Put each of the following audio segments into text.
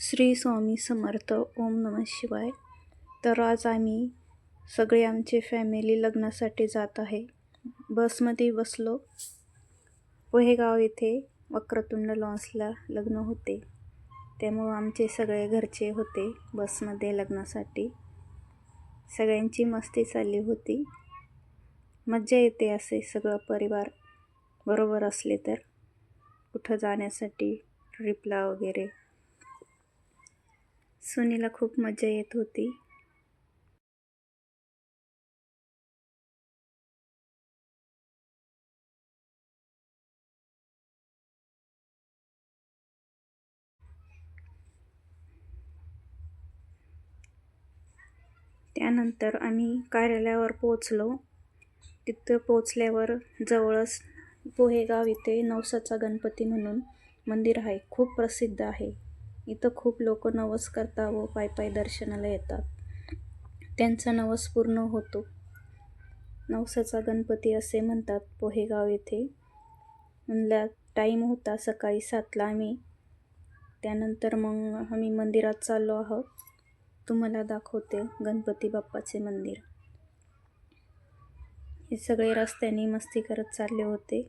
श्री स्वामी समर्थ ओम नम शिवाय. तर आज आम्ही सगळे आमचे फॅमिली लग्नासाठी जात आहे. बसमध्ये बसलो. पोहेगाव येथे वक्रतुंड लॉन्सला लग्न होते. त्यामुळं आमचे सगळे घरचे होते बसमध्ये लग्नासाठी. सगळ्यांची मस्ती चालली होती. मज्जा येते असे सगळं परिवार बरोबर असले तर. कुठं जाण्यासाठी ट्रिपला वगैरे सुनीला खूप मजा येत होती. त्यानंतर आम्ही कार्यालयावर पोचलो तिथं पोचल्यावर जवळच पोहेगाव इथे नवसाचा गणपती म्हणून मंदिर आहे. खूप प्रसिद्ध आहे. इथं खूप लोक नवस करता व पाय पाय दर्शनाला येतात. त्यांचा नवस पूर्ण होतो. नवसाचा गणपती असे म्हणतात पोहेगाव येथे म्हणला टाईम होता सकाळी सातला आम्ही. त्यानंतर मग आम्ही मंदिरात चाललो आहोत. तुम्हाला दाखवते गणपती बाप्पाचे मंदिर. हे सगळे रस्त्याने मस्ती करत चालले होते.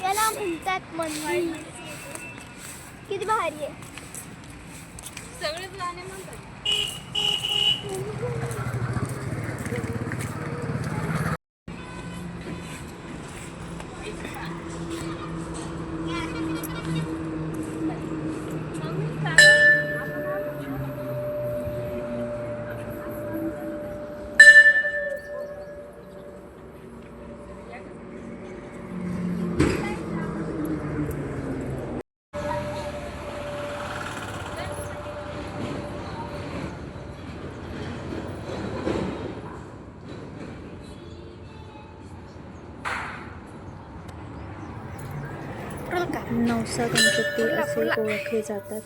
याला म्हणतात मंदिर. किती भारी आहे. सगळेच गाणे म्हणतात. नवसा गणपती असे ओळखले जातात.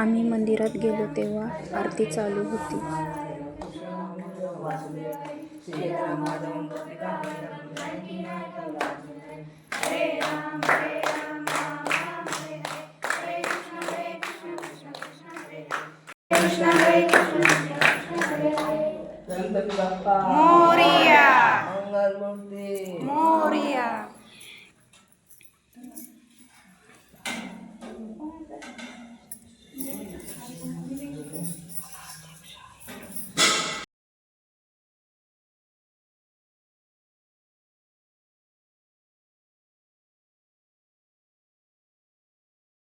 आम्ही मंदिरात गेलो तेव्हा आरती चालू होती. मोरिया.